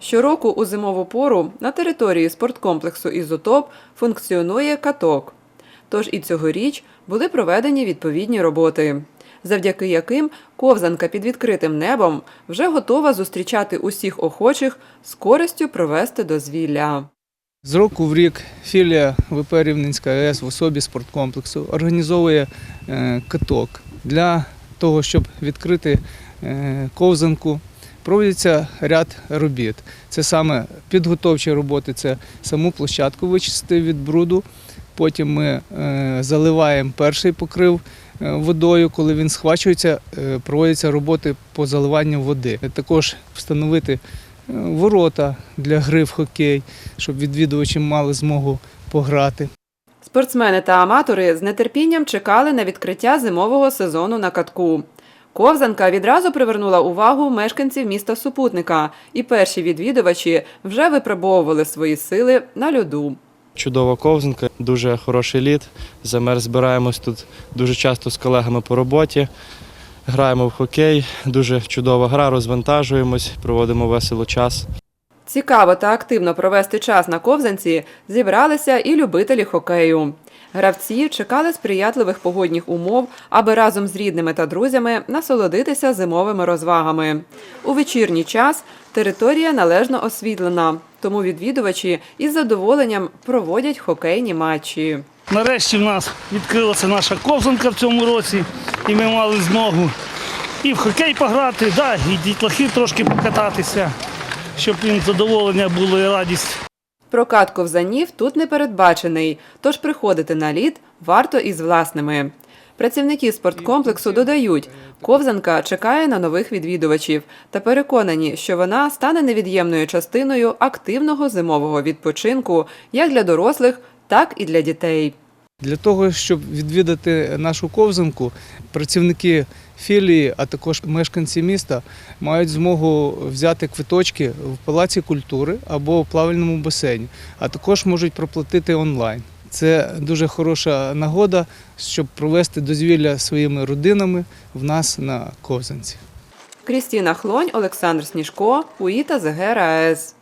Щороку у зимову пору на території спорткомплексу Ізотоп функціонує каток. Тож і цьогоріч були проведені відповідні роботи, завдяки яким ковзанка під відкритим небом вже готова зустрічати усіх охочих з користю провести дозвілля. З року в рік філія ВП Рівненська АЕС в особі спорткомплексу організовує е, каток для того, щоб відкрити е, ковзанку. Проводиться ряд робіт. Це саме підготовчі роботи, це саму площадку вичистити від бруду. Потім ми е, заливаємо перший покрив е, водою. Коли він схвачується, е, проводяться роботи по заливанню води. Також встановити ворота для гри в хокей, щоб відвідувачі мали змогу пограти. Спортсмени та аматори з нетерпінням чекали на відкриття зимового сезону на катку. Ковзанка відразу привернула увагу мешканців міста Супутника, і перші відвідувачі вже випробовували свої сили на льоду. Чудова ковзанка, дуже хороший лід. Замер збираємось тут дуже часто з колегами по роботі. Граємо в хокей, дуже чудова гра, розвантажуємось, проводимо весело час. Цікаво та активно провести час на ковзанці зібралися і любителі хокею. Гравці чекали сприятливих погодних умов, аби разом з рідними та друзями насолодитися зимовими розвагами. У вечірній час територія належно освітлена, тому відвідувачі із задоволенням проводять хокейні матчі. Нарешті в нас відкрилася наша ковзанка в цьому році, і ми мали змогу і в хокей пограти, да, і дітлахи трошки покататися, щоб їм задоволення було і радість. Прокат ковзанів тут не передбачений, тож приходити на лід варто із власними. Працівники спорткомплексу додають, ковзанка чекає на нових відвідувачів та переконані, що вона стане невід'ємною частиною активного зимового відпочинку як для дорослих, так і для дітей. Для того, щоб відвідати нашу ковзанку, працівники філії, а також мешканці міста мають змогу взяти квиточки в Палаці культури або в плавальному басейні, а також можуть проплатити онлайн. Це дуже хороша нагода, щоб провести дозвілля своїми родинами в нас на ковзанці. Крістіна Хлонь, Олександр Сніжко, УІТА ЗГРАЕС.